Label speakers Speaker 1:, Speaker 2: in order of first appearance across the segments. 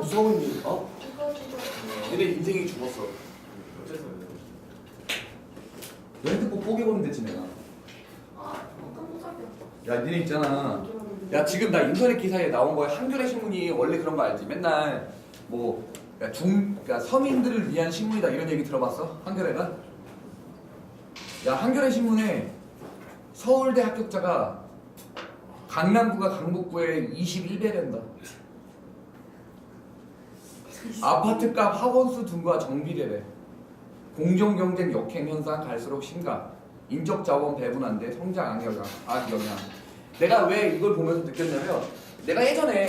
Speaker 1: 무서운 일, 어? 니네 인생이 죽었어.
Speaker 2: 어쩔 수 없네.
Speaker 1: 너 핸드폰 포기해보면 되지 내가.
Speaker 3: 아야
Speaker 1: 니네 있잖아. 야 지금 나 인터넷 기사에 나온 거에 한겨레 신문이 원래 그런 거 알지? 맨날 뭐 야, 중, 그러니까 서민들을 위한 신문이다 이런 얘기 들어봤어? 한겨레가? 야 한겨레 신문에 서울대 합격자가 강남구가 강북구에 21배 된다. 아파트값 학원수 등과 정비례래. 공정 경쟁 역행 현상 갈수록 심각. 인적 자원 배분한데 성장 악영향. 악영향. 내가 왜 이걸 보면서 느꼈냐면 내가 예전에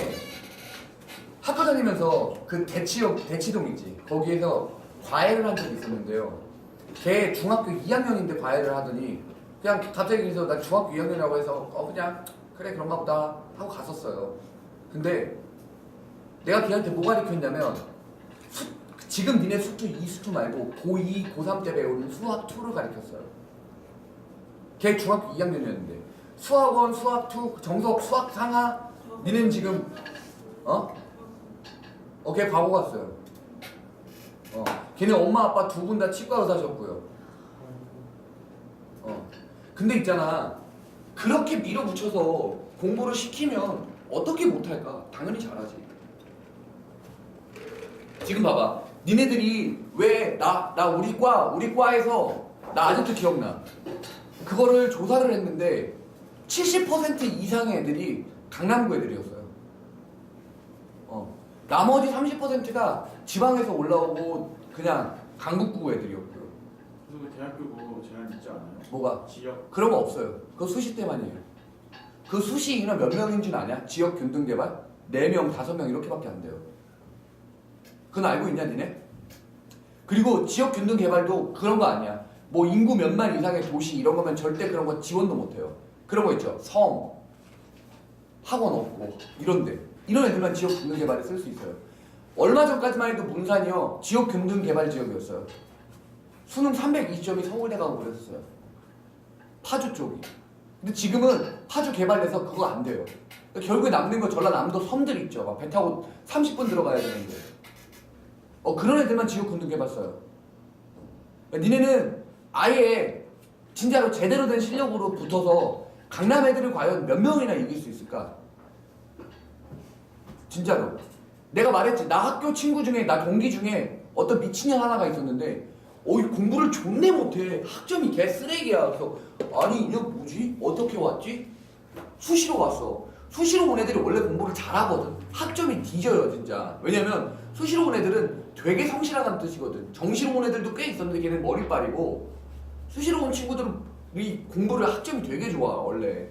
Speaker 1: 학교 다니면서 그 대치역 대치동 있지 거기에서 과외를 한 적이 있었는데요. 걔 중학교 2학년인데 과외를 하더니 그냥 갑자기 그래서 나 중학교 2학년이라고 해서 어 그냥 그래 그런가 보다 하고 갔었어요. 근데 내가 걔한테 뭐 가르쳤냐면 수- 지금 니네 수투 2수투 말고 고2, 고3 때 배우는 수학 2를 가르쳤어요. 걔 중학교 2학년이었는데 수학원, 수학 2, 정석, 수학 상하 니는 지금 어? 어, 걔 과고 갔어요. 어, 걔네 엄마 아빠 두 분 다 치과 의사셨고요. 어, 근데 있잖아 그렇게 밀어붙여서 공부를 시키면 어떻게 못할까? 당연히 잘하지. 지금 봐봐. 니네들이 왜 나 나 우리 과 우리 과에서 나 아직도 기억나. 그거를 조사를 했는데 70% 이상의 애들이 강남구 애들이었어요. 어. 나머지 30%가 지방에서 올라오고 그냥 강북구 애들이었고요.
Speaker 2: 그래서 그 대학교고 제한 있지 않아요?
Speaker 1: 뭐가?
Speaker 2: 지역
Speaker 1: 그런 거 없어요. 그거 수시 때만이에요. 그 수시 인원 몇 명인 줄 아냐? 지역 균등 개발? 4명, 5명 이렇게밖에 안 돼요. 그건 알고 있냐, 니네? 그리고 지역 균등 개발도 그런 거 아니야. 뭐 인구 몇만 이상의 도시 이런 거면 절대 그런 거 지원도 못 해요. 그런 거 있죠. 성, 학원 없고 이런데 이런 애들만 지역 균등 개발에 쓸 수 있어요. 얼마 전까지만 해도 문산이요 지역 균등 개발 지역이었어요. 수능 320점이 서울대 가고 그랬었어요. 파주 쪽이. 근데 지금은 파주 개발돼서 그거 안 돼요. 결국에 남는 거 전라남도 섬들 있죠. 막 배 타고 30분 들어가야 되는데. 어 그런 애들만 써요. 그러니까 니네는 아예 진짜로 제대로 된 실력으로 붙어서 강남 애들을 과연 몇 명이나 이길 수 있을까? 진짜로. 내가 말했지. 나 학교 친구 중에, 나 동기 중에 어떤 미친년 하나가 있었는데, 어이, 공부를 존내 못해. 학점이 개 쓰레기야. 아니, 이년 뭐지? 어떻게 왔지? 수시로 왔어. 수시로 온 애들이 원래 공부를 잘하거든. 학점이 뒤져요, 진짜. 왜냐면, 수시로 온 애들은 되게 성실하다는 뜻이거든. 정시로 온 애들도 꽤 있었는데, 걔는 머리빨이고, 수시로 온 친구들이 공부를 학점이 되게 좋아, 원래.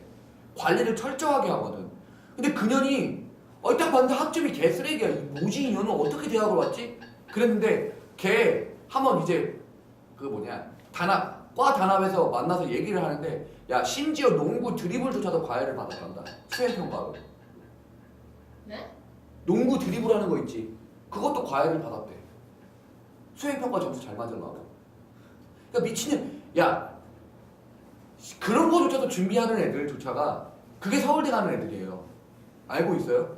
Speaker 1: 관리를 철저하게 하거든. 근데 그년이 어, 딱 봤는데 학점이 개 쓰레기야. 이 뭐지? 이 년은 어떻게 대학을 왔지? 그랬는데 걔 한번 이제 그 뭐냐 단합 과 단합에서 만나서 얘기를 하는데 야 심지어 농구 드리블조차도 과외를 받았단다. 수행 평가로.
Speaker 3: 네?
Speaker 1: 농구 드리블하는 거 있지. 그것도 과외를 받았대. 수행 평가 점수 잘 맞으려고. 그러니까 미친년 야 그런 거조차도 준비하는 애들조차가 그게 서울대 가는 애들이에요. 알고 있어요?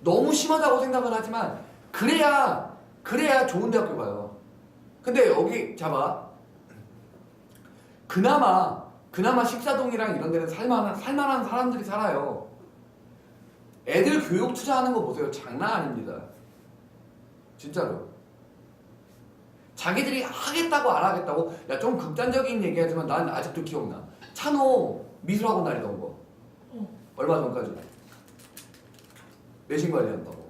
Speaker 1: 너무 심하다고 생각을 하지만 그래야 그래야 좋은 대학교 가요. 근데 여기 잡아. 그나마 그나마 식사동이랑 이런 데는 살만한 살만한 사람들이 살아요. 애들 교육 투자하는 거 보세요. 장난 아닙니다. 진짜로. 자기들이 하겠다고 안 하겠다고 야 좀 극단적인 얘기하지만 난 아직도 기억나. 찬호 미술학원 다니던 거.
Speaker 3: 응.
Speaker 1: 얼마 전까지. 내신 관리한다고.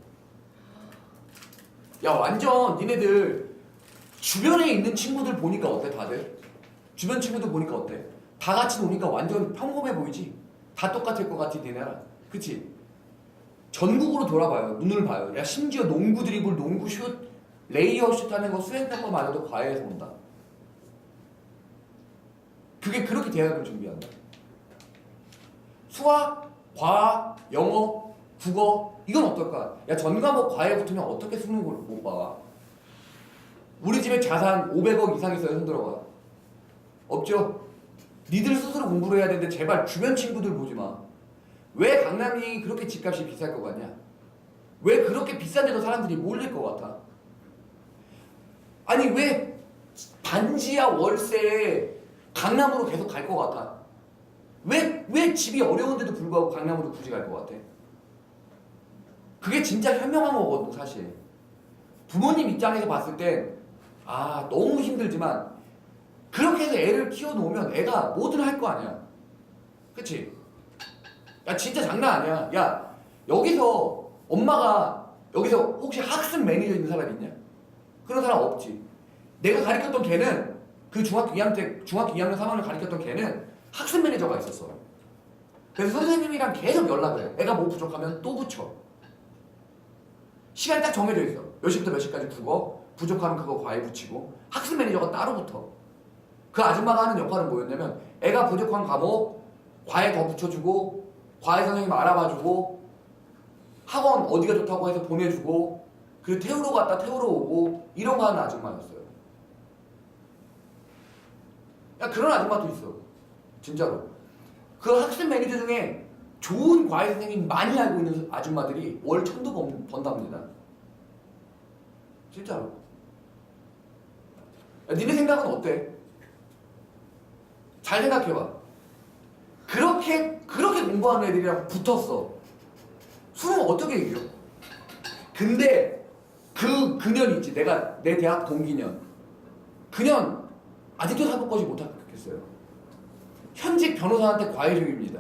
Speaker 1: 야 완전 니네들 주변에 있는 친구들 보니까 어때 다들? 주변 친구들 보니까 어때? 다 같이 노니까 완전 평범해 보이지? 다 똑같을 것 같지 니네랑 그치? 전국으로 돌아봐요 눈을 봐요 야 심지어 농구 드리블 농구 슛 레이어 슛 하는 거 수행 평가마저도 과외에서 온다 그게 그렇게 대학을 준비한다 수학, 과학, 영어, 국어 이건 어떨까? 야 전과목 과외 붙으면 어떻게 수능 못 봐? 우리 집에 자산 500억 이상 있어요 손 들어봐 없죠? 니들 스스로 공부를 해야 되는데 제발 주변 친구들 보지 마. 왜 강남이 그렇게 집값이 비쌀 것 같냐? 왜 그렇게 비싼 데도 사람들이 몰릴 것 같아? 아니 왜 반지하 월세에 강남으로 계속 갈 것 같아? 왜, 왜 집이 어려운데도 불구하고 강남으로 굳이 갈 것 같아? 그게 진짜 현명한 거거든 사실 부모님 입장에서 봤을 땐 아 너무 힘들지만 그렇게 해서 애를 키워놓으면 애가 뭐든 할 거 아니야 그치? 야 진짜 장난 아니야. 야 여기서 엄마가 여기서 혹시 학습 매니저 있는 사람 있냐? 그런 사람 없지. 내가 가르쳤던 걔는 그 중학교 2학년 때 중학교 2학년 3학년 가르쳤던 걔는 학습 매니저가 있었어. 그래서 선생님이랑 계속 연락을 해. 애가 뭐 부족하면 또 붙여. 시간이 딱 정해져 있어. 몇 시부터 몇 시까지 국어 부족하면 그거 과외 붙이고 학습 매니저가 따로 붙어. 그 아줌마가 하는 역할은 뭐였냐면 애가 부족한 과목 과외 더 붙여주고 과외 선생님 알아봐주고 학원 어디가 좋다고 해서 보내주고 그 태우러 갔다 태우러 오고 이런 거 하는 아줌마였어요. 야 그런 아줌마도 있어. 진짜로. 그 학습 매니저 중에 좋은 과외 선생님 많이 알고 있는 아줌마들이 월 천도 번, 번답니다. 진짜로. 야, 니네 생각은 어때? 잘 생각해봐 그렇게 그렇게 공부하는 애들이랑 붙었어. 수능 어떻게 이겨? 근데 그 그년 있지. 내가 내 대학 동기년. 그년 아직도 사법고시 못 합격했어요. 현직 변호사한테 과외 중입니다.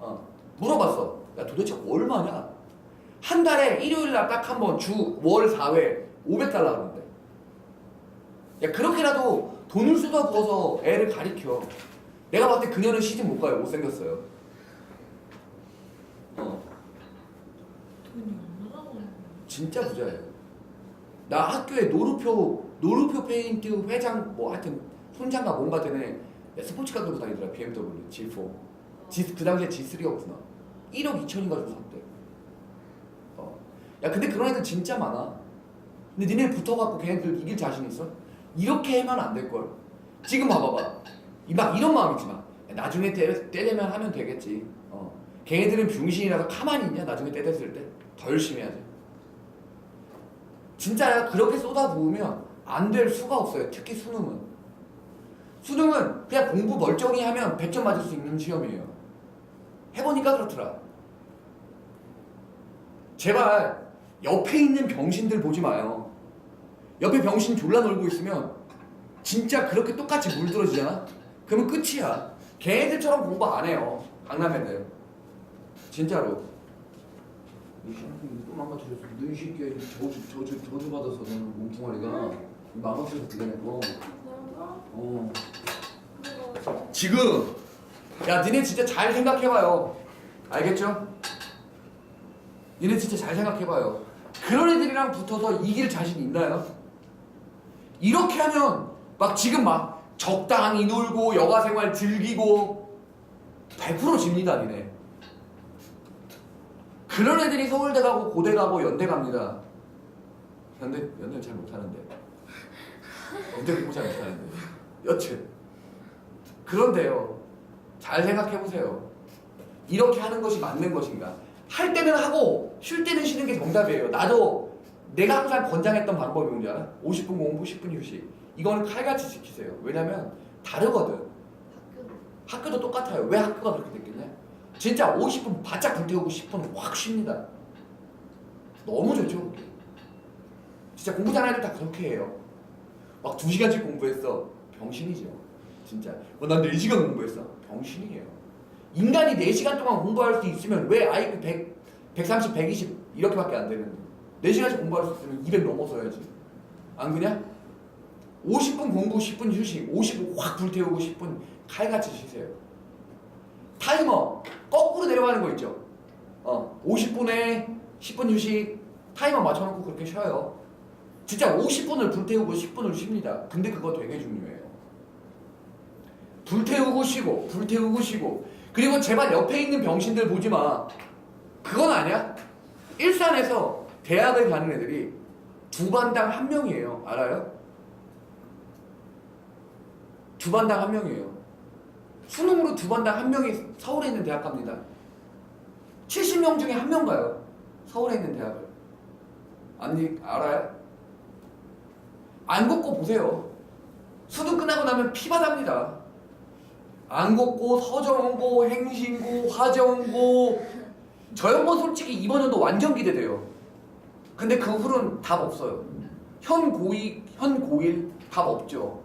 Speaker 1: 어, 물어봤어. 야 도대체 얼마냐? 한 달에 일요일 날 딱 한 번 주 월 4회 500달러 하는데. 야 그렇게라도 돈을 쏟아 부어서 애를 가리켜 내가 봤을 때 그녀는 시집 못 가요. 못생겼어요. 어.
Speaker 3: 돈이 얼마나 걸려?
Speaker 1: 진짜 부자예요. 나 학교에 노루표 노루표 페인트 회장 뭐 하여튼 손장가 뭔가 되네 스포츠카 들고 다니더라. BMW G4 G, 그 당시에 G3였구나? 1억 2천인가 주고 샀대. 어. 야 근데 그런 애들 진짜 많아. 근데 니네 붙어갖고 걔네들 이길 자신 있어? 이렇게 하면 안 될걸? 지금 봐봐봐. 이- 막 이런 마음이지 마. 나중에 때, 때 되면 하면 되겠지. 어. 걔네들은 병신이라서 가만히 있냐 나중에 때 됐을 때? 더 열심히 해야지. 진짜 그렇게 쏟아부으면 안 될 수가 없어요 특히 수능은. 수능은 그냥 공부 멀쩡히 하면 100점 맞을 수 있는 시험이에요. 해보니까 그렇더라. 제발 옆에 있는 병신들 보지 마요. 옆에 병신 졸라 놀고 있으면 진짜 그렇게 똑같이 물들어지잖아? 그러면 끝이야. 걔네들처럼 공부 안 해요. 강남 애들. 진짜로. 이 샤프님 또 망가뜨렸어 너이 새끼야 저주 저주 저주 받아서 너는 몸뚱아리가 망가뜨려서
Speaker 3: 그런가?
Speaker 1: 어 지금! 야 니네 진짜 잘 생각해봐요. 알겠죠? 니네 진짜 잘 생각해봐요. 그런 애들이랑 붙어서 이길 자신 있나요? 이렇게 하면 막 지금 막 적당히 놀고 여가생활 즐기고 100% 집니다 니네 그런 애들이 서울대 가고 고대 가고 연대 갑니다 연대 연대는 잘 못하는데 연대 공부 잘 못하는데 여튼 그런데요. 잘 생각해 보세요. 이렇게 하는 것이 맞는 것인가? 할 때는 하고 쉴 때는 쉬는 게 정답이에요. 나도 내가 항상 권장했던 방법이 뭔지 알아? 50분 공부, 10분 휴식. 이거는 칼같이 지키세요. 왜냐면 다르거든.
Speaker 3: 학교
Speaker 1: 학교도 똑같아요. 왜 학교가 그렇게 됐겠냐? 진짜 50분 바짝 불태우고 10분 확 쉽니다. 너무 좋죠. 진짜 공부 잘하는 애들 다 그렇게 해요. 막 2시간씩 공부했어. 병신이죠. 진짜. 어, 난 4시간 공부했어. 병신이에요. 인간이 4시간 동안 공부할 수 있으면 왜 IQ 100, 130, 120 이렇게밖에 안 되는데 4시간씩 공부할 수 있으면 200 넘어서야지. 안 그냐? 50분 공부, 10분 휴식, 50분 확 불태우고 10분 칼같이 쉬세요. 타이머 거꾸로 내려가는 거 있죠. 어, 50분에 10분 휴식 타이머 맞춰놓고 그렇게 쉬어요. 진짜 50분을 불태우고 10분을 쉽니다. 근데 그거 되게 중요해요. 불태우고 쉬고, 불태우고 쉬고. 그리고 제발 옆에 있는 병신들 보지 마. 그건 아니야. 일산에서 대학을 가는 애들이 두 반당 한 명이에요. 알아요? 두 반당 한 명이에요. 수능으로 두 반당 한 명이 서울에 있는 대학 갑니다. 70명 중에 한 명 가요. 서울에 있는 대학을. 아니 알아요? 안 걷고 보세요. 수능 끝나고 나면 피바답니다. 안 걷고 서정고, 행신고, 화정고 저 형은 솔직히 이번 연도 완전 기대돼요. 근데 그 후로는 답 없어요. 현 고2, 현 고1 답 없죠.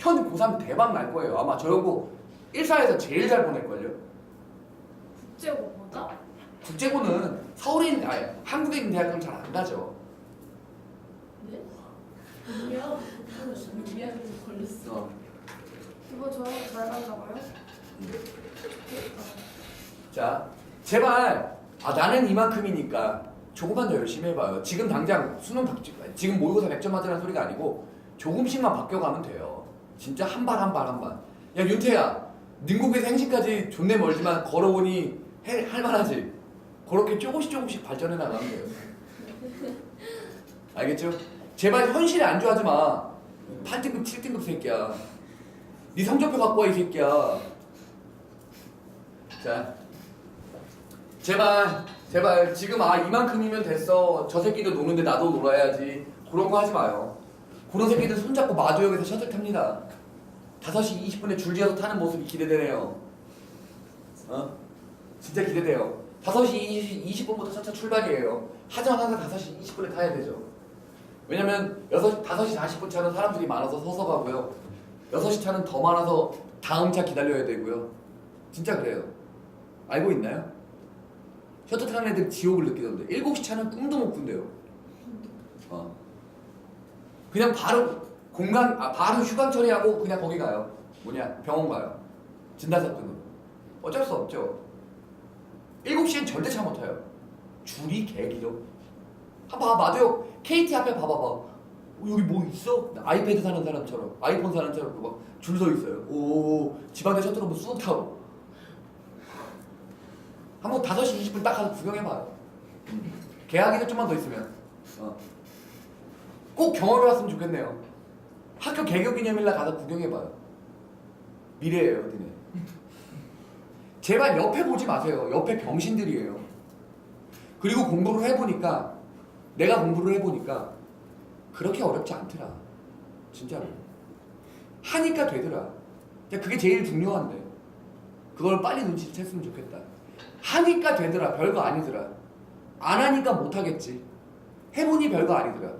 Speaker 1: 현 고3 대박 날 거예요. 아마 저 형고 1사에서 제일 잘 보낼걸요.
Speaker 3: 국제고 뭐죠?
Speaker 1: 국제고는 서울에 있는, 아니, 한국에 있는 대학은 잘안 가죠.
Speaker 3: 네? 아니요. 미안해 걸렸어.
Speaker 1: 어.
Speaker 3: 이거 저랑 잘 맞나 봐요?
Speaker 1: 자, 제발, 아, 나는 이만큼이니까 조금만 더 열심히 해봐요. 지금 당장 수능 박, 지금 모의고사 100점 맞으라는 소리가 아니고 조금씩만 바뀌어가면 돼요. 진짜 한 발 한 발 한 발. 야, 윤태야, 능국에서 행신까지 존내 멀지만 걸어보니 해, 할만하지? 그렇게 조금씩 조금씩 발전해 나가면 돼요. 알겠죠? 제발 현실에 안주하지 마. 8등급, 7등급 새끼야. 네 성적표 갖고 와, 이 새끼야. 자, 제발, 제발, 지금 아, 이만큼이면 됐어. 저 새끼도 노는데 나도 놀아야지. 그런 거 하지 마요. 그런 새끼들 손잡고 마두역에서 셔틀 탑니다. 5시 20분에 줄지어서 타는 모습이 기대되네요. 어? 진짜 기대돼요. 5시 20 분부터 차차 출발이에요. 하지만 항상 5시 20분에 타야 되죠. 왜냐면 6, 5시 40분 차는 사람들이 많아서 서서 가고요. 6시 차는 더 많아서 다음 차 기다려야 되고요. 진짜 그래요. 알고 있나요? 셔틀 타는 애들 지옥을 느끼던데 7시 차는 꿈도 못 꾼대요. 어. 그냥 바로 공간 아 바로 휴강 처리하고 그냥 거기 가요. 뭐냐 병원 가요. 진단사건으로. 어쩔 수 없죠. 7시엔 절대 차 못 타요. 줄이 개기죠. 한번 봐, 마두역 KT 앞에 봐봐봐. 어, 여기 뭐 있어? 아이패드 사는 사람처럼, 아이폰 사는 사람처럼 막 줄 서 있어요. 오, 지방대 셔틀 한번 쑥 타고. 한번 5시 20분 딱 가서 구경해봐요. 계약일에 좀만 더 있으면. 어. 꼭 경험해봤으면 좋겠네요. 학교 개교 기념일날 가서 구경해봐요. 미래예요, 니네. 제발 옆에 보지 마세요. 옆에 병신들이에요. 그리고 공부를 해보니까 내가 공부를 해보니까 그렇게 어렵지 않더라. 진짜로. 하니까 되더라. 그게 제일 중요한데. 그걸 빨리 눈치챘으면 좋겠다. 하니까 되더라. 별거 아니더라. 안 하니까 못하겠지. 해보니 별거 아니더라.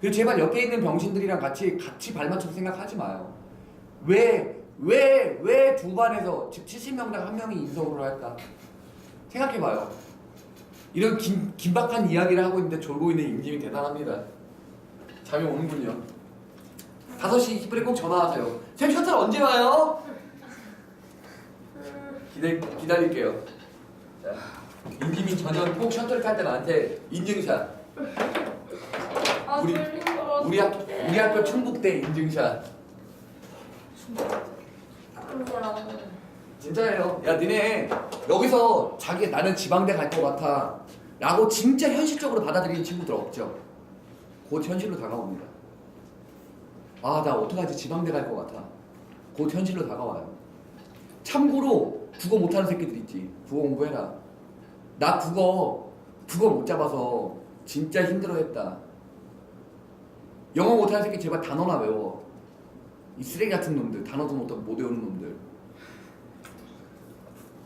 Speaker 1: 그리고 제발 옆에 있는 병신들이랑 같이 같이 발 맞춰서 생각하지 마요. 왜, 왜, 왜 두 반에서 즉 70명당 한 명이 인서울을 할까? 생각해 봐요. 이런 긴, 긴박한 이야기를 하고 있는데 졸고 있는 임님이 대단합니다. 잠이 오는군요. 5시 20분에 꼭 전화하세요. 쌤 셔틀 언제 와요? 기다, 기다릴게요. 자, 임님이 저녁 꼭 셔틀 탈 때 나한테 인증샷.
Speaker 3: 아
Speaker 1: 우리- 우리 학 우리 학교 충북대 인증샷. 진짜예요. 야 니네 여기서 자기 나는 지방대 갈 것 같아. 라고 진짜 현실적으로 받아들이는 친구들 없죠. 곧 현실로 다가옵니다. 아 나 어떡하지 지방대 갈 것 같아. 곧 현실로 다가와요. 참고로 국어 못하는 새끼들 있지. 국어 공부해라. 나 국어 국어 못 잡아서 진짜 힘들어 했다. 영어 못하는 새끼 제발 단어나 외워. 이 쓰레기 같은 놈들 단어도 못, 못 외우는 놈들.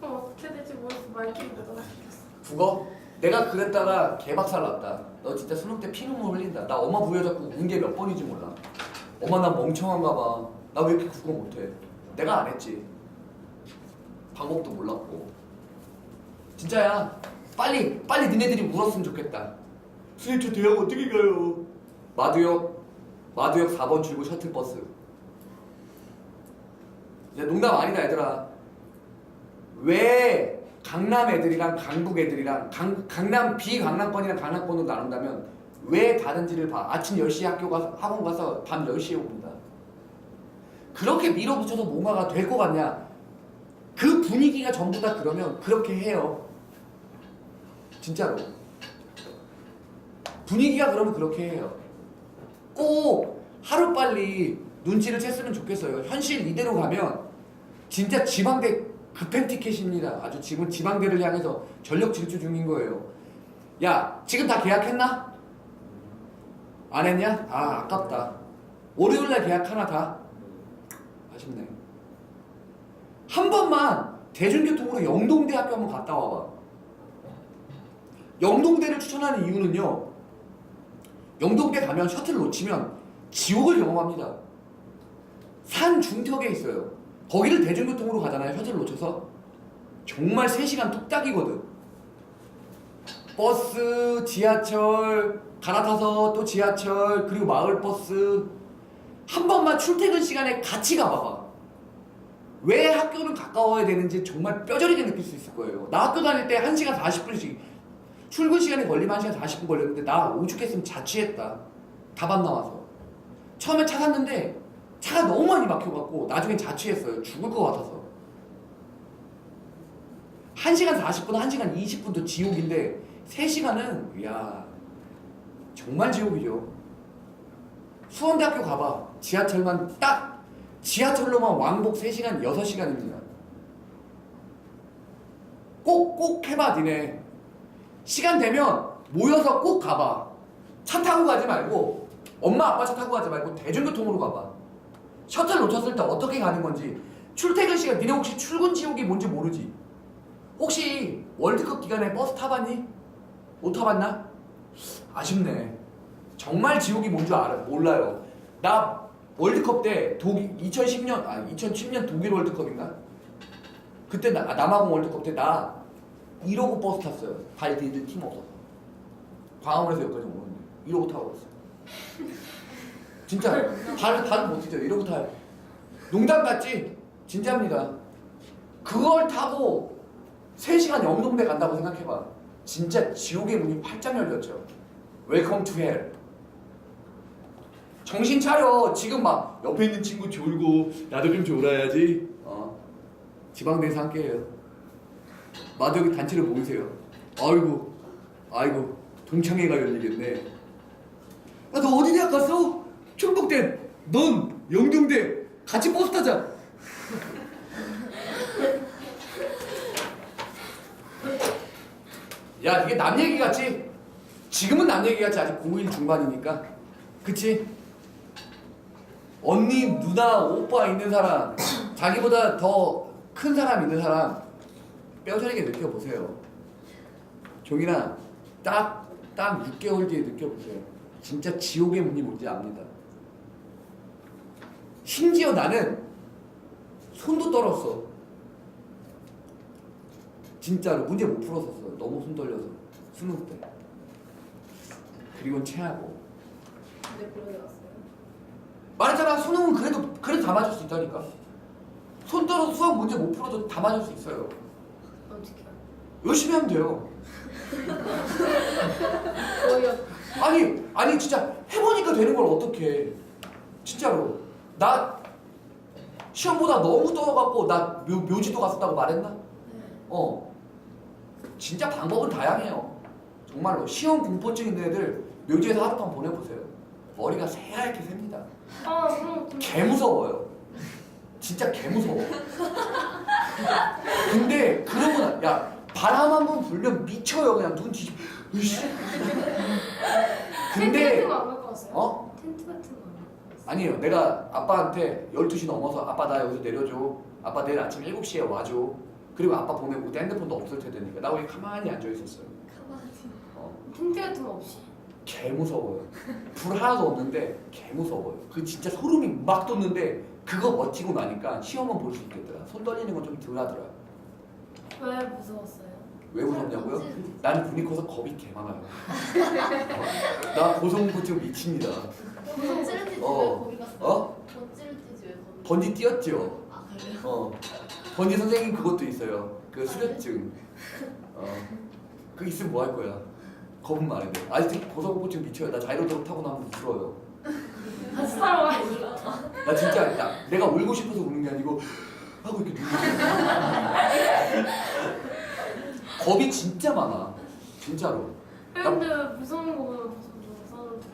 Speaker 3: 어, 어떻게 될지 모르겠어 말귀를 못 알아듣겠어.
Speaker 1: 국어? 내가 그랬다가 개박살 났다. 너 진짜 수능 때 피눈물 흘린다. 나 엄마 부여잡고 운 게 몇 번인지 몰라. 엄마 나 멍청한가 봐. 나 왜 이렇게 국어 못해? 내가 안 했지. 방법도 몰랐고. 진짜야. 빨리 빨리 니네들이 물었으면 좋겠다. 저 대학 어떻게 가요? 마두역 마두역 4번 출구 셔틀버스. 야 농담 아니다 얘들아. 왜 강남 애들이랑 강북 애들이랑 강, 강남 비강남권이랑 강남권으로 나눈다면 왜 다른지를 봐. 아침 10시에 학교 가서 학원 가서 밤 10시에 옵니다. 그렇게 밀어붙여서 뭔가가 될 것 같냐? 그 분위기가 전부 다 그러면 그렇게 해요. 진짜로. 분위기가 그러면 그렇게 해요. 꼭 하루빨리 눈치를 챘으면 좋겠어요. 현실 이대로 가면 진짜 지방대 급행 티켓입니다. 아주 지금 지방대를 향해서 전력 질주 중인 거예요. 야, 지금 다 계약했나? 안 했냐? 아, 아깝다. 월요일날 계약 하나 다? 아쉽네. 한 번만 대중교통으로 영동대학교 한번 갔다 와봐. 영동대를 추천하는 이유는요. 영동대 가면 셔틀 놓치면 지옥을 경험합니다. 산 중턱에 있어요. 거기를 대중교통으로 가잖아요. 셔틀 놓쳐서. 정말 3시간 뚝딱이거든. 버스, 지하철, 갈아타서 또 지하철, 그리고 마을버스. 한 번만 출퇴근 시간에 같이 가봐봐. 왜 학교는 가까워야 되는지 정말 뼈저리게 느낄 수 있을 거예요. 나 학교 다닐 때 1시간 40분씩 출근 시간에 걸리면 1시간 40분 걸렸는데 나 오죽했으면 자취했다. 답안 나와서. 처음에 차 샀는데 차가 너무 많이 막혀갖고 나중엔 자취했어요. 죽을 것 같아서. 1시간 40분, 1시간 20분도 지옥인데 3시간은 이야 정말 지옥이죠. 수원대학교 가봐. 지하철만 딱 지하철로만 왕복 3시간, 6시간입니다. 꼭, 꼭 해봐, 니네. 시간 되면 모여서 꼭 가봐. 차 타고 가지 말고, 엄마, 아빠 차 타고 가지 말고, 대중교통으로 가봐. 셔틀 놓쳤을 때 어떻게 가는 건지, 출퇴근 시간, 니네 혹시 출근 지옥이 뭔지 모르지? 혹시 월드컵 기간에 버스 타봤니? 못 타봤나? 아쉽네. 정말 지옥이 뭔 줄 알아 몰라요. 나 월드컵 때 독일 2010년 아 2010년 독일 월드컵인가? 그때 나 아, 남아공 월드컵 때 나 이러고 버스 탔어요. 발 디딜 팀 없어서 광화문에서 여기까지 오는데 이러고 타고 갔어요. 진짜 발을 발을 못 뛰죠. 이러고 타요. 농담 같지? 진짜입니다. 그걸 타고 3시간 영동대 간다고 생각해봐. 진짜 지옥의 문이 활짝 열렸죠. 웰컴 투 헬. 정신 차려. 지금 막 옆에 있는 친구 졸고 나도 좀 졸아야지. 어. 지방대에서 함께해요. 마덕이 단체로 모이세요. 아이고, 아이고, 동창회가 열리겠네. 야, 너 어디 대학 갔어? 충북대. 넌 영동대. 같이 버스 타자. 야, 이게 남 얘기 같지? 지금은 남 얘기 같지. 아직 고1 중반이니까. 그치? 언니, 누나, 오빠 있는 사람, 자기보다 더 큰 사람 있는 사람, 뼈저리게 느껴보세요. 종이나, 딱, 딱 6개월 뒤에 느껴보세요. 진짜 지옥의 문이 뭔지 압니다. 심지어 나는 손도 떨었어. 진짜로 문제 못 풀었었어. 너무 손 떨려서 수능 때. 그리고는 체하고.
Speaker 3: 근데 그러게 왔어요.
Speaker 1: 말했잖아 수능은 그래도 그래도 다 맞을 수 있다니까. 손 떨어서 수학 문제 못 풀어도 다 맞을 수 있어요.
Speaker 3: 어떻게?
Speaker 1: 열심히 하면 돼요.
Speaker 3: 어이없.
Speaker 1: 아니 아니 진짜 해보니까 되는 걸 어떻게? 진짜로 나 시험보다 너무 떨어갖고 나 묘, 묘지도 갔었다고 말했나?
Speaker 3: 네.
Speaker 1: 어. 진짜 방법은 다양해요. 정말로 시험 공포증 있는 애들 묘지에서 하루 동안 보내보세요. 머리가 새하얗게 셉니다.
Speaker 3: 아 그럼 좀.
Speaker 1: 개 무서워요. 진짜 개 무서워. 근데 그러고 야 바람 한 번 불면 미쳐요 그냥 눈 뒤집. 으이씨.
Speaker 3: 텐트
Speaker 1: 근데
Speaker 3: 같은 거 안 갖고 왔어요?
Speaker 1: 어
Speaker 3: 텐트 같은 거 안 갖고 왔어요?
Speaker 1: 아니에요. 내가 아빠한테 12시 넘어서 아빠 나 여기서 내려줘. 아빠 내일 아침 7시에 와줘. 그리고 아빠 보내고 그때 핸드폰도 없을 테니까 나 거기 가만히 앉아 있었어요.
Speaker 3: 가만히.
Speaker 1: 어.
Speaker 3: 텐트 같은 거 없이.
Speaker 1: 개 무서워요. 불 하나도 없는데 개 무서워요. 그 진짜 소름이 막 돋는데 그거 버티고 나니까 시험은 볼 수 있겠더라. 손 떨리는 건 좀 덜하더라.
Speaker 3: 왜 무서웠어요?
Speaker 1: 왜 무섭냐고요? 난 눈이 커서 겁이 개 많아요. 어. 나 고성부증 미칩니다.
Speaker 4: 번지를 뛰지
Speaker 1: 어.
Speaker 4: 왜 거기 갔어요?
Speaker 1: 어?
Speaker 4: 번지를 뛰지 왜 거기?
Speaker 1: 번지 뛰었죠.
Speaker 4: 아 그래요?
Speaker 1: 어. 번지 선생님 그것도 있어요. 그 수료증. 어. 그 있으면 뭐 할 거야? 겁은 많은데. 아직 고성부증 미쳐요. 나 자이로드롭 타고 나면 울어요.
Speaker 3: 같이 가.
Speaker 1: 나 진짜 나, 내가 울고 싶어서 우는 게 아니고 하고 이렇게 눈이 겁이 진짜 많아 진짜로
Speaker 3: 근데 왜 무서운 거 보면 무서운 거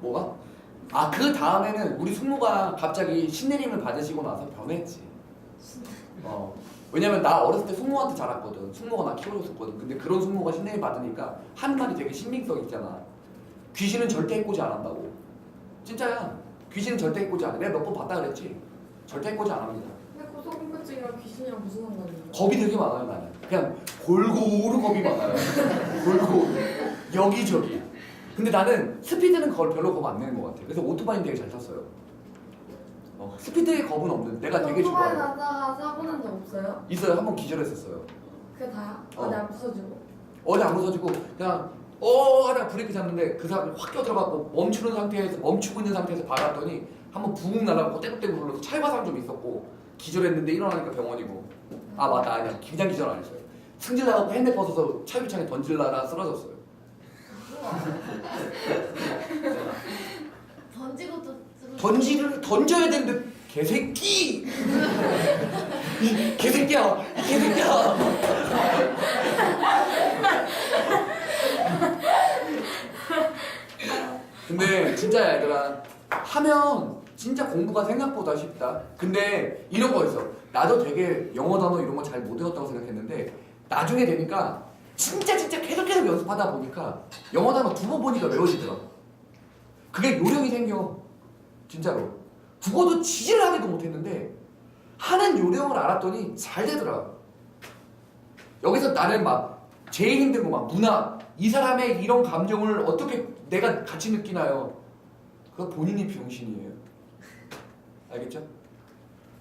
Speaker 1: 뭐가? 아 그 다음에는 우리 숙모가 갑자기 신내림을 받으시고 나서 변했지 어 왜냐면 나 어렸을 때 숙모한테 자랐거든. 숙모가 나 키워줬었거든. 근데 그런 숙모가 신뢰를 받으니까 한 말이 되게 신빙성 있잖아. 귀신은 절대 해코지 안 한다고. 진짜야. 귀신은 절대 안 해. 내가 몇 번 봤다 그랬지. 절대 해코지 안 합니다.
Speaker 5: 근데 고소공포증이랑 귀신이랑 무슨 상관이에요?
Speaker 1: 겁이 되게 많아요 나는. 그냥 골고루 겁이 많아요. 골고루. 여기저기. 근데 나는 스피드는 그걸 별로 겁 안 내는 것 같아. 그래서 오토바이는 되게 잘 탔어요. 어, 스피드에 겁은 없는. 내가 되게
Speaker 5: 오토바이
Speaker 1: 좋아해.
Speaker 5: 타다가 사고 난 적 없어요?
Speaker 1: 있어요. 한 번 기절했었어요.
Speaker 5: 그게 다야?
Speaker 1: 어.
Speaker 5: 어디 안 부서지고?
Speaker 1: 어제 안 부서지고 그냥 어 하다가 브레이크 잡는데 그 사람이 확 껴들어갖고 멈추는 상태에서 멈추고 있는 상태에서 박았더니 한번 부웅 날아가고 떼굴떼굴 굴러서 찰과상 좀 있었고 기절했는데 일어나니까 병원이고. 아 맞다. 아니야. 그냥 기절 안 했어요. 승질 나갖고 핸드 벗어서 차유창에 던질라다 쓰러졌어요.
Speaker 4: 던지고 또.
Speaker 1: 던지를 던져야 되는데 개새끼! 이 개새끼야! 이 개새끼야 근데 진짜 얘들아 하면 진짜 공부가 생각보다 쉽다. 근데 이런 거 있어. 나도 되게 영어 단어 이런 거 잘 못 외웠다고 생각했는데 나중에 되니까 진짜 진짜 계속 계속 연습하다 보니까 영어 단어 두 번 보니까 외워지더라고. 그게 요령이 생겨. 진짜로. 국어도 지질하게도 못했는데 하는 요령을 알았더니 잘 되더라. 여기서 나는 막 제일 힘든 거 막 문화 이 사람의 이런 감정을 어떻게 내가 같이 느끼나요? 그거 본인이 병신이에요. 알겠죠?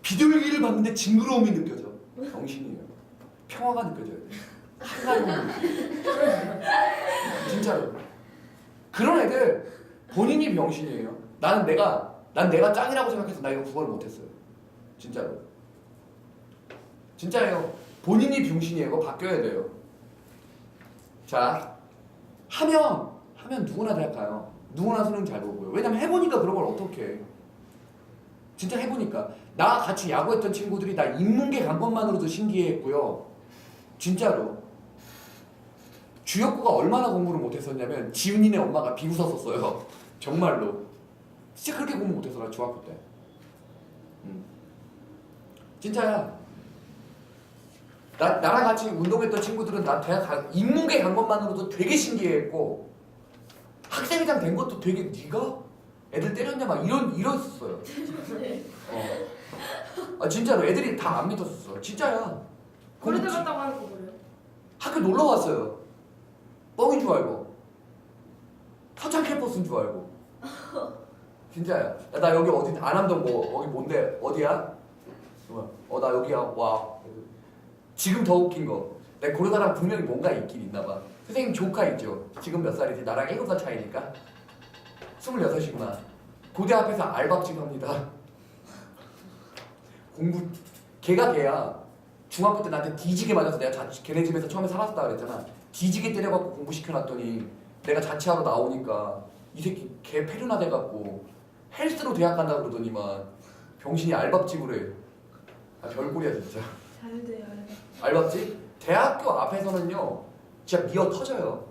Speaker 1: 비둘기를 봤는데 징그러움이 느껴져. 병신이에요. 평화가 느껴져야 돼. 한가로움. 진짜로. 그런 애들 본인이 병신이에요. 나는 내가 난 내가 짱이라고 생각해서 나 이거 구걸 못했어요. 진짜로. 진짜예요. 본인이 병신이에요. 바뀌어야 돼요. 자, 하면 하면 누구나 될까요? 누구나 수능 잘 보고요. 왜냐면 해보니까 그런 걸 어떻게 해. 진짜 해보니까 나 같이 야구했던 친구들이 나 인문계 간 것만으로도 신기했고요. 진짜로. 주역구가 얼마나 공부를 못했었냐면 지훈이네 엄마가 비웃어 썼어요. 정말로. 진짜 그렇게 공부 못해서 나 중학교 때. 음. 진짜야. 나 나랑 같이 운동했던 친구들은 나 대학 가, 인문계 간 것만으로도 되게 신기했고 학생회장 된 것도 되게 네가 애들 때렸냐 막 이런 이랬었어요. 어. 아 진짜로 애들이 다 안 믿었었어. 진짜야.
Speaker 3: 고려
Speaker 1: 공부 지-
Speaker 3: 들었다고 하는 거 뭐예요?
Speaker 1: 학교 놀러 왔어요. 뻥인 줄 알고. 서창 캠퍼스인 줄 알고. 진짜야. 야, 나 여기 어디 안암동 뭐 여기 뭔데 어디야? 어나 여기야. 와. 지금 더 웃긴 거. 내 고려다랑 분명히 뭔가 있긴 있나 봐. 선생님 조카 있죠. 지금 몇 살이지? 나랑 7살 차이니까. 26이구나. 고대 앞에서 알바집 합니다. 공부 걔가 걔야. 중학교 때 나한테 뒤지게 맞아서 내가 자, 걔네 집에서 처음에 살았다 그랬잖아. 뒤지게 때려갖고 공부시켜놨더니 내가 자취하러 나오니까 이 새끼 개 페르나 돼갖고 헬스로 대학 간다 그러더니만 병신이 알밥집으로 해. 아 별꼴이야 진짜.
Speaker 5: 잘 돼요.
Speaker 1: 알밥집? 대학교 앞에서는요 진짜 미어 터져요.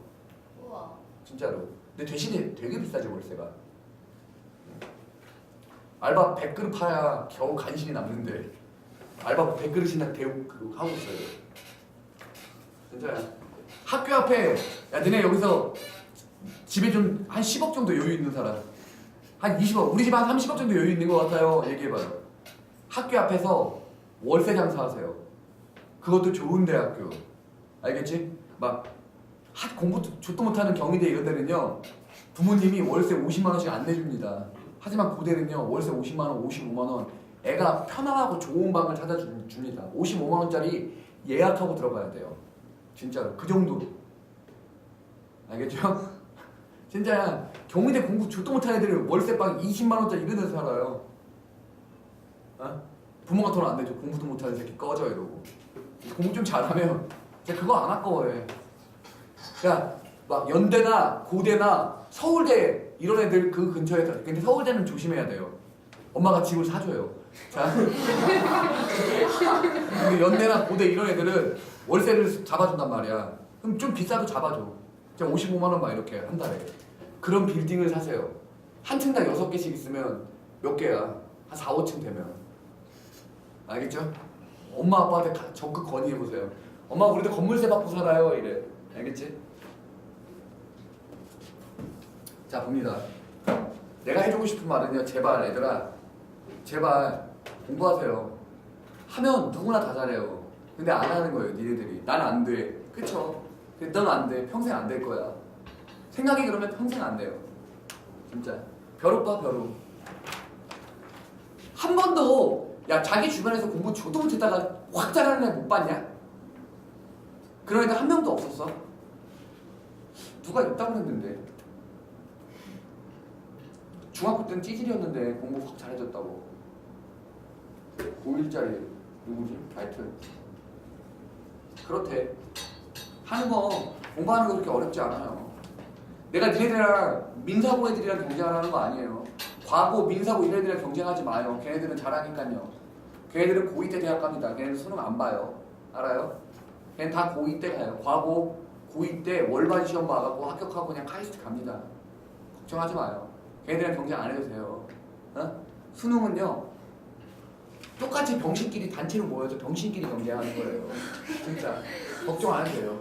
Speaker 4: 우와.
Speaker 1: 진짜로. 근데 대신에 되게 비싸지 월세가. 알바 100그릇 파야 겨우 간신히 남는데 알바 100그릇이나 대우 그 하고 있어요. 진짜야. 학교 앞에 야 너네 여기서 집에 좀 한 10억 정도 여유 있는 사람 한 20억 우리 집 한 30억 정도 여유 있는 것 같아요 얘기해봐요 학교 앞에서 월세 장사하세요 그것도 좋은 대학교 알겠지? 막학 공부 좋도 못하는 경희대 이런 데는요 부모님이 월세 50만 원씩 안 내줍니다. 하지만 고대는요 월세 50만 원, 55만 원 애가 편안하고 좋은 방을 찾아줍니다. 55만 원짜리 예약하고 들어가야 돼요. 진짜로 그 정도. 알겠죠? 진짜야 경희대 공부 좋도 못하는 애들이 월세방 20만 원짜리 이런 데서 살아요. 어? 부모가 돈안 내줘 공부도 못하는 새끼 꺼져 이러고 공부 좀 잘하면 진짜 그거 안 아까워해. 그러니까 막 연대나 고대나 서울대 이런 애들 그 근처에 살- 근데 서울대는 조심해야 돼요. 엄마가 집을 사줘요. 자, 연대나 고대 이런 애들은 월세를 잡아준단 말이야. 그럼 좀 비싸도 잡아줘. 진짜 55만 원 막 이렇게 한 달에. 그런 빌딩을 사세요. 한 층당 여섯 개씩 있으면 몇 개야? 한 4, 5층 되면. 알겠죠? 엄마 아빠한테 가- 적극 건의해 보세요. 엄마 우리도 건물세 받고 살아요. 이래. 알겠지? 자 봅니다. 내가 해주고 싶은 말은요. 제발 얘들아, 제발 공부하세요. 하면 누구나 다 잘해요. 근데 안 하는 거예요, 니네들이. 난 안 돼. 그쵸? 근데 넌안 돼. 평생 안 될 거야. 생각이 그러면 평생 안 돼요. 진짜. 벼룩 봐, 벼룩. 한 번도, 야, 자기 주변에서 공부 저도 못했다가 확 잘하는 애 못 봤냐? 그런 애들 한 명도 없었어. 누가 있다고 했는데. 중학교 때는 찌질이었는데 공부 확 잘해졌다고. 고1짜리 누구지? 하여튼 그렇대 하는 거 공부하는 거 그렇게 어렵지 않아요 내가 니네들이랑 민사고 애들이랑 경쟁을 하는 거 아니에요 과고 민사고 이런 애들이랑 경쟁하지 마요 걔네들은 잘하니까요 걔네들은 고2 때 대학 갑니다 걔네들 수능 안 봐요 알아요? 걔는 다 고2 때 가요 과고 고2 때 월반 시험 봐갖고 합격하고 그냥 카이스트 갑니다 걱정하지 마요 걔네들이랑 경쟁 안 해도 돼요 어? 수능은요 똑같이 병신끼리 단체로 모여서 병신끼리 경쟁하는 거예요. 진짜 걱정 안 해도 돼요.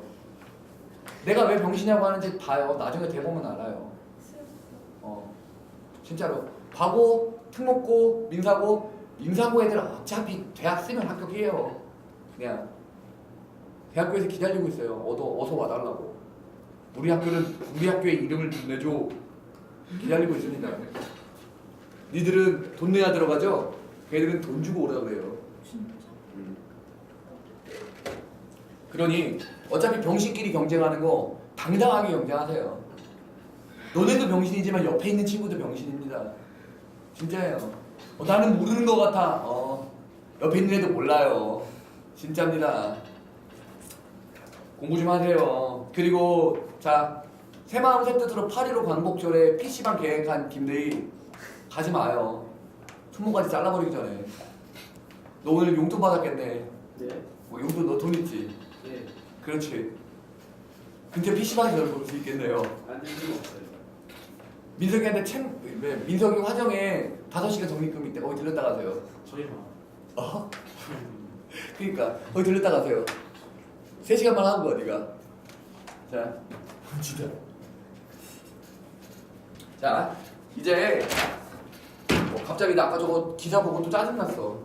Speaker 1: 내가 왜 병신이라고 하는지 봐요. 나중에 돼보면 알아요. 어, 진짜로 과고, 특목고, 민사고, 민사고 애들 어차피 대학 쓰면 합격해요. 그냥 대학교에서 기다리고 있어요. 어서 어서 와달라고. 우리 학교는 우리 학교의 이름을 내줘 기다리고 있습니다. 니들은 돈 내야 들어가죠? 걔들은 돈 주고 오라 그래요. 음. 그러니 어차피 병신끼리 경쟁하는 거 당당하게 경쟁하세요. 너네도 병신이지만 옆에 있는 친구도 병신입니다. 진짜예요. 어, 나는 모르는 것 같아. 어, 옆에 있는 애도 몰라요. 진짜입니다. 공부 좀 하세요. 그리고 자 새마음 새뜻으로 8.15 광복절에 PC방 계획한 김대희 가지 마요. 손목까지 잘라버리기 전에. 너 오늘 용돈 받았겠네.
Speaker 2: 네.
Speaker 1: 뭐 용돈 너 돈 있지?
Speaker 2: 네.
Speaker 1: 그렇지. 근데 PC방에서 널볼수 있겠네요.
Speaker 2: 안될 수가 없어요.
Speaker 1: 민석이한테 챔, 네, 민석이 화정에 5시간 적립금 있대. 거기 들렸다 가세요.
Speaker 2: 저희만.
Speaker 1: 어? 그니까 거기 들렸다 가세요. 3시간만 하는 거야 네가. 자, 진짜. 자, 이제 어, 갑자기 나 아까 저거 기사 보고 또 짜증났어.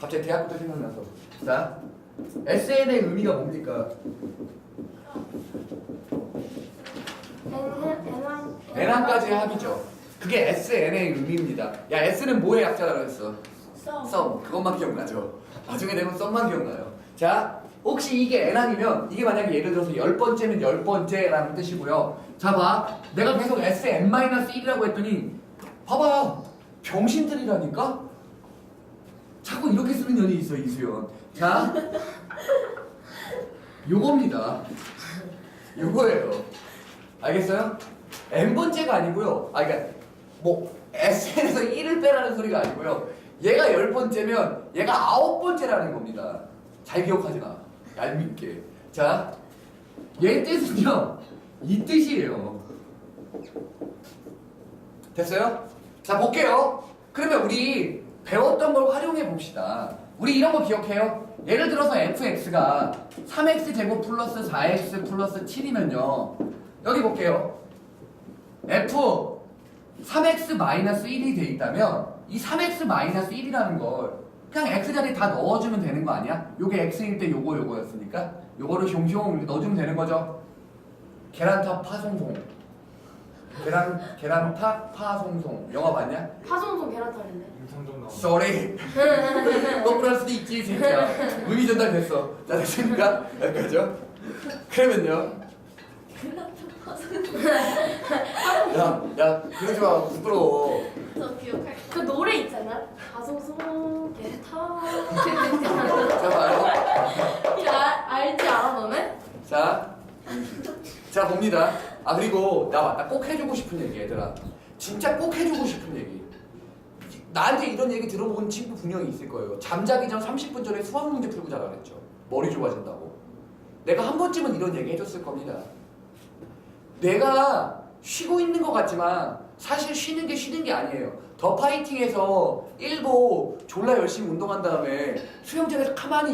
Speaker 1: 갑자기 대학부터 생각났어. 자, SN의 의미가 뭡니까?
Speaker 3: 애랑
Speaker 1: N항까지 합이죠. 그게 SN의 의미입니다. 야, S는 뭐의 약자라고 했어?
Speaker 5: 썸.
Speaker 1: 썸. 그것만 기억나죠? 나중에 되면 썸만 기억나요. 자, 혹시 이게 N항이면 이게 만약에 예를 들어서 열 번째면 열 번째라는 뜻이고요. 자, 봐. 내가 계속 SN-1이라고 했더니 봐봐. 병신들이라니까? 자꾸 이렇게 쓰는 년이 있어, 이수연. 자, 요겁니다. 요거예요. 알겠어요? n번째가 아니고요. 아, 그러니까 뭐 SN에서 1을 빼라는 소리가 아니고요. 얘가 열 번째면 얘가 아홉 번째라는 겁니다. 잘 기억하지 마. 얄밉게. 자, 얘 뜻은요. 이 뜻이에요. 됐어요? 자, 볼게요. 그러면 우리 배웠던 걸 활용해 봅시다. 우리 이런 거 기억해요? 예를 들어서 fx가 3x 제곱 플러스 4x 플러스 7이면요. 여기 볼게요. f 3x 마이너스 1이 돼 있다면 이 3x 마이너스 1이라는 걸 그냥 x 자리에 다 넣어주면 되는 거 아니야? 요게 x일 때 요거 요거였으니까 요거를 숑숑 넣어주면 되는 거죠. 계란탑 파송송 계란 계란탑 파송송 영화 봤냐?
Speaker 3: 파송송 계란탈인데.
Speaker 2: 임상정 나오는.
Speaker 1: Sorry 거꾸로 할 수도 있지 진짜 의미 전달됐어 자 됐습니까? 여기까지요? 그러면요 야, 야, 그러지 마. 부끄러워.
Speaker 4: 저 기억할
Speaker 3: 그 노래 있잖아. 파송송 계란.
Speaker 1: 자, 봐요.
Speaker 3: 아, 알지 않아 너네?
Speaker 1: 자, 자, 봅니다. 아, 그리고, 나, 맞다. 꼭 해주고 싶은 얘기, 얘들아. 진짜 꼭 해주고 싶은 얘기. 나한테 이런 얘기 들어본 친구 분명히 있을 거예요. 잠자기 전 30분 전에 수학 문제 풀고 자라 그랬죠. 머리 좋아진다고. 내가 한 번쯤은 이런 얘기 해줬을 겁니다. 내가 쉬고 있는 것 같지만 사실 쉬는 게 쉬는 게 아니에요. 더 파이팅해서 일보 졸라 열심히 운동한 다음에 수영장에서 가만히